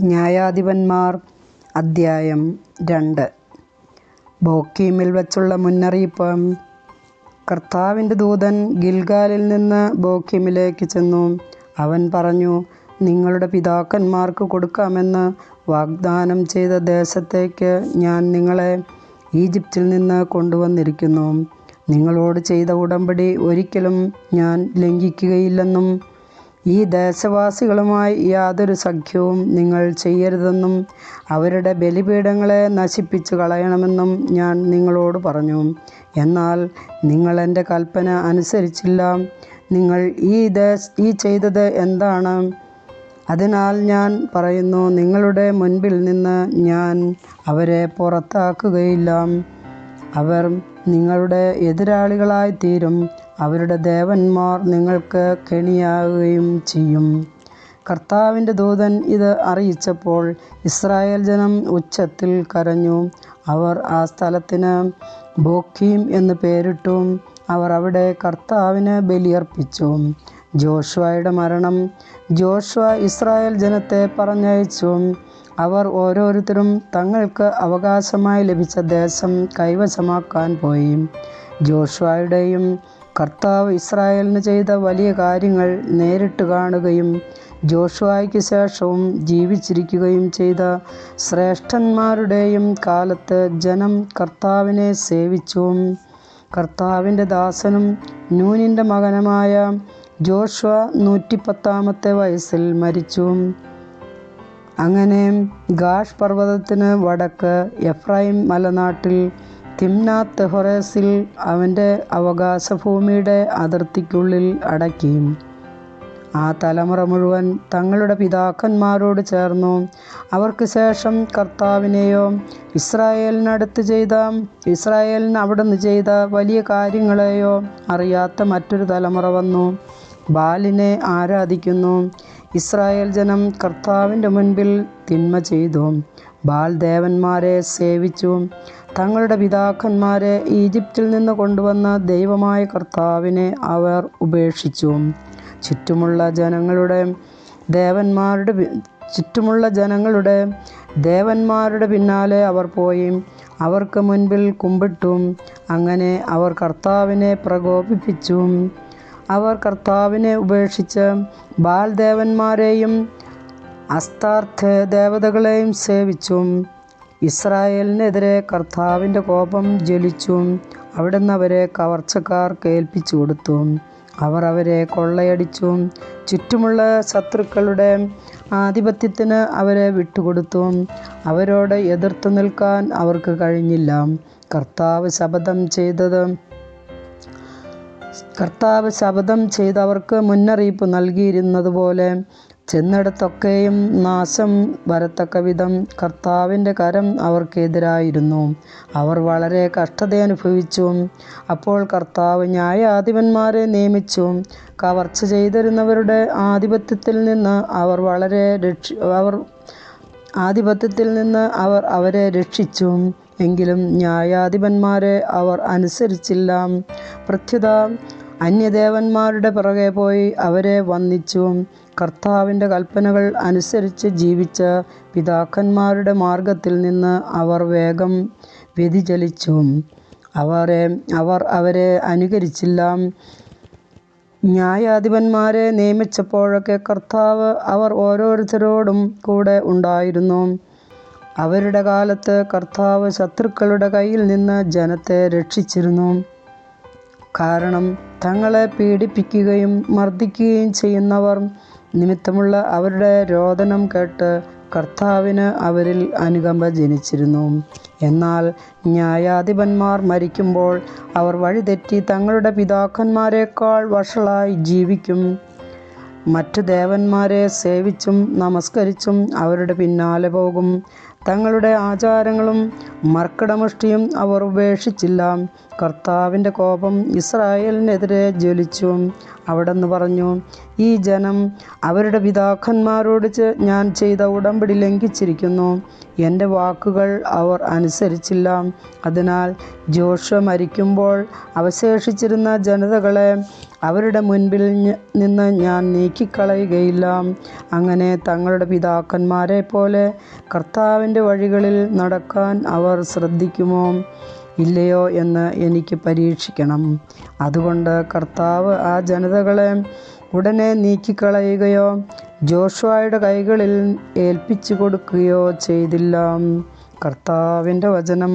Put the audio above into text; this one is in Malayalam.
ന്യായാധിപന്മാർ. അദ്ധ്യായം രണ്ട്. ബോക്കീമിൽ വച്ചുള്ള മുന്നറിയിപ്പ്. കർത്താവിന്റെ ദൂതൻ ഗിൽഗാലിൽ നിന്ന് ബോക്കീമിലേക്ക് ചെന്നു. അവൻ പറഞ്ഞു നിങ്ങളുടെ പിതാക്കന്മാർക്ക് കൊടുക്കാമെന്ന് വാഗ്ദാനം ചെയ്ത ദേശത്തേക്ക് ഞാൻ നിങ്ങളെ ഈജിപ്തിൽ നിന്ന് കൊണ്ടുവന്നിരിക്കുന്നു. നിങ്ങളോട് ചെയ്ത ഉടമ്പടി ഒരിക്കലും ഞാൻ ലംഘിക്കുകയില്ലെന്നും ഈ ദേശവാസികളുമായി യാതൊരു സഖ്യവും നിങ്ങൾ ചെയ്യരുതെന്നും അവരുടെ ബലിപീഠങ്ങളെ നശിപ്പിച്ചു കളയണമെന്നും ഞാൻ നിങ്ങളോട് പറഞ്ഞു. എന്നാൽ നിങ്ങൾ എന്റെ കൽപ്പന അനുസരിച്ചില്ല. നിങ്ങൾ ഈ ദേശ ഈ ചെയ്തത് എന്താണ്? അതിനാൽ ഞാൻ പറയുന്നു നിങ്ങളുടെ മുൻപിൽ നിന്ന് ഞാൻ അവരെ പുറത്താക്കുകയില്ല. അവർ നിങ്ങളുടെ എതിരാളികളായി തീരും അവരുടെ ദേവന്മാർ നിങ്ങൾക്ക് കെണിയാകുകയും ചെയ്യും. കർത്താവിന്റെ ദൂതൻ ഇത് അറിയിച്ചപ്പോൾ ഇസ്രായേൽ ജനം ഉച്ചത്തിൽ കരഞ്ഞു. അവർ ആ സ്ഥലത്തിന് ബോക്കീം എന്ന് പേരിട്ടു അവർ അവിടെ കർത്താവിന് ബലിയർപ്പിച്ചു. ജോഷുവയുടെ മരണം ജോഷുവ ഇസ്രായേൽ ജനത്തെ പറഞ്ഞയച്ചു. അവർ ഓരോരുത്തരും തങ്ങൾക്ക് അവകാശമായി ലഭിച്ച ദേശം കൈവശമാക്കാൻ പോയി. ജോഷുവയുടെയും കർത്താവ് ഇസ്രായേലിന് ചെയ്ത വലിയ കാര്യങ്ങൾ നേരിട്ട് കാണുകയും ജോഷുവായ്ക്ക് ശേഷവും ജീവിച്ചിരിക്കുകയും ചെയ്ത ശ്രേഷ്ഠന്മാരുടെയും കാലത്ത് ജനം കർത്താവിനെ സേവിച്ചു. കർത്താവിന്റെ ദാസനും നൂനിന്റെ മകനുമായ ജോഷുവ നൂറ്റിപ്പത്താമത്തെ വയസ്സിൽ മരിച്ചു. അങ്ങനെ ഗാഷ് പർവതത്തിന് വടക്ക് എഫ്രൈം മലനാട്ടിൽ തിംനാത്ത് ഹൊറേസിൽ അവന്റെ അവകാശഭൂമിയുടെ അതിർത്തിക്കുള്ളിൽ അടക്കി ആ തലമുറ മുഴുവൻ തങ്ങളുടെ പിതാക്കന്മാരോട് ചേർന്നു. അവർക്ക് ശേഷം കർത്താവിനെയോ ഇസ്രായേലിനടുത്ത് ചെയ്ത ഇസ്രായേലിന് അവിടുന്ന് ചെയ്ത വലിയ കാര്യങ്ങളെയോ അറിയാത്ത മറ്റൊരു തലമുറ വന്നു. ബാലിനെ ആരാധിക്കുന്നു. ഇസ്രായേൽ ജനം കർത്താവിന്റെ മുൻപിൽ തിന്മ ചെയ്തു. ബാൽ ദേവന്മാരെ സേവിച്ചു. തങ്ങളുടെ പിതാക്കന്മാരെ ഈജിപ്തിൽ നിന്ന് കൊണ്ടുവന്ന ദൈവമായ കർത്താവിനെ അവർ ഉപേക്ഷിച്ചു. ചുറ്റുമുള്ള ജനങ്ങളുടെ ദേവന്മാരുടെ ചുറ്റുമുള്ള ജനങ്ങളുടെ ദേവന്മാരുടെ പിന്നാലെ അവർ പോയി. അവർക്ക് മുൻപിൽ കുമ്പിട്ടു. അങ്ങനെ അവർ കർത്താവിനെ പ്രകോപിപ്പിച്ചു. അവർ കർത്താവിനെ ഉപേക്ഷിച്ച് ബാൽ ദേവന്മാരെയും അസ്താർത്ഥ ദേവതകളെയും സേവിച്ചു. ഇസ്രായേലിനെതിരെ കർത്താവിന്റെ കോപം ജ്വലിച്ചു അവിടുന്ന് അവരെ കവർച്ചക്കാർ കേൾപ്പിച്ചു കൊടുത്തു. അവർ അവരെ കൊള്ളയടിച്ചു ചുറ്റുമുള്ള ശത്രുക്കളുടെ ആധിപത്യത്തിന് അവരെ വിട്ടുകൊടുത്തു. അവരോട് എതിർത്തു നിൽക്കാൻ അവർക്ക് കഴിഞ്ഞില്ല. കർത്താവ് ശപഥം ചെയ്തത് കർത്താവ് ശപഥം ചെയ്തവർക്ക് മുന്നറിയിപ്പ് നൽകിയിരുന്നതുപോലെ ചെന്നിടത്തൊക്കെയും നാശം വരത്തക്ക വിധം കർത്താവിന്റെ കരം അവർക്കെതിരായിരുന്നു. അവർ വളരെ കഷ്ടതയനുഭവിച്ചു അപ്പോൾ കർത്താവ് ന്യായാധിപന്മാരെ നിയമിച്ചു. കവർച്ച ചെയ്തിരുന്നവരുടെ ആധിപത്യത്തിൽ നിന്ന് അവർ വളരെ രക്ഷി അവർ ആധിപത്യത്തിൽ നിന്ന് അവർ അവരെ രക്ഷിച്ചു. എങ്കിലും ന്യായാധിപന്മാരെ അവർ അനുസരിച്ചില്ല. പ്രത്യുത അന്യദേവന്മാരുടെ പിറകെ പോയി അവരെ വന്ദിച്ചു കർത്താവിന്റെ കൽപ്പനകൾ അനുസരിച്ച് ജീവിച്ച പിതാക്കന്മാരുടെ മാർഗത്തിൽ നിന്ന് അവർ വേഗം വ്യതിചലിച്ചു അവരെ അവർ അവരെ അനുകരിച്ചില്ല. ന്യായാധിപന്മാരെ നിയമിച്ചപ്പോഴൊക്കെ കർത്താവ് അവർ ഓരോരുത്തരോടും കൂടെ ഉണ്ടായിരുന്നു. അവരുടെ കാലത്ത് കർത്താവ് ശത്രുക്കളുടെ കയ്യിൽ നിന്ന് ജനത്തെ രക്ഷിച്ചിരുന്നു. കാരണം തങ്ങളെ പീഡിപ്പിക്കുകയും മർദ്ദിക്കുകയും ചെയ്യുന്നവർ നിമിത്തമുള്ള അവരുടെ രോദനം കേട്ട് കർത്താവിന് അവരിൽ അനുകമ്പ ജനിച്ചിരുന്നു. എന്നാൽ ന്യായാധിപന്മാർ മരിക്കുമ്പോൾ അവർ വഴിതെറ്റി തങ്ങളുടെ പിതാക്കന്മാരെക്കാൾ വഷളായി ജീവിക്കും. മറ്റ് ദേവന്മാരെ സേവിച്ചും നമസ്കരിച്ചും അവരുടെ പിന്നാലെ പോകും. തങ്ങളുടെ ആചാരങ്ങളും മർക്കടമുഷ്ടിയും അവർ ഉപേക്ഷിച്ചില്ല. കർത്താവിന്റെ കോപം ഇസ്രായേലിനെതിരെ ജ്വലിച്ചു. അവിടെന്ന് പറഞ്ഞു ഈ ജനം അവരുടെ പിതാക്കന്മാരോട് ഞാൻ ചെയ്ത ഉടമ്പടി ലംഘിച്ചിരിക്കുന്നു. എന്റെ വാക്കുകൾ അവർ അനുസരിച്ചില്ല. അതിനാൽ ജോഷ മരിക്കുമ്പോൾ അവശേഷിച്ചിരുന്ന ജനതകളെ അവരുടെ മുൻപിൽ നിന്ന് ഞാൻ നീക്കിക്കളയുകയില്ല. അങ്ങനെ തങ്ങളുടെ പിതാക്കന്മാരെ പോലെ കർത്താവിന്റെ വഴികളിൽ നടക്കാൻ അവർ ശ്രദ്ധിക്കുമോ? ഇല്ലയോ എന്ന് എനിക്ക് പരീക്ഷിക്കണം. അതുകൊണ്ട് കർത്താവ് ആ ജനതകളെ ഉടനെ നീക്കിക്കളയുകയോ ജോഷുവയുടെ കൈകളിൽ ഏൽപ്പിച്ചു കൊടുക്കുകയോ ചെയ്തില്ല. കർത്താവിന്റെ വചനം.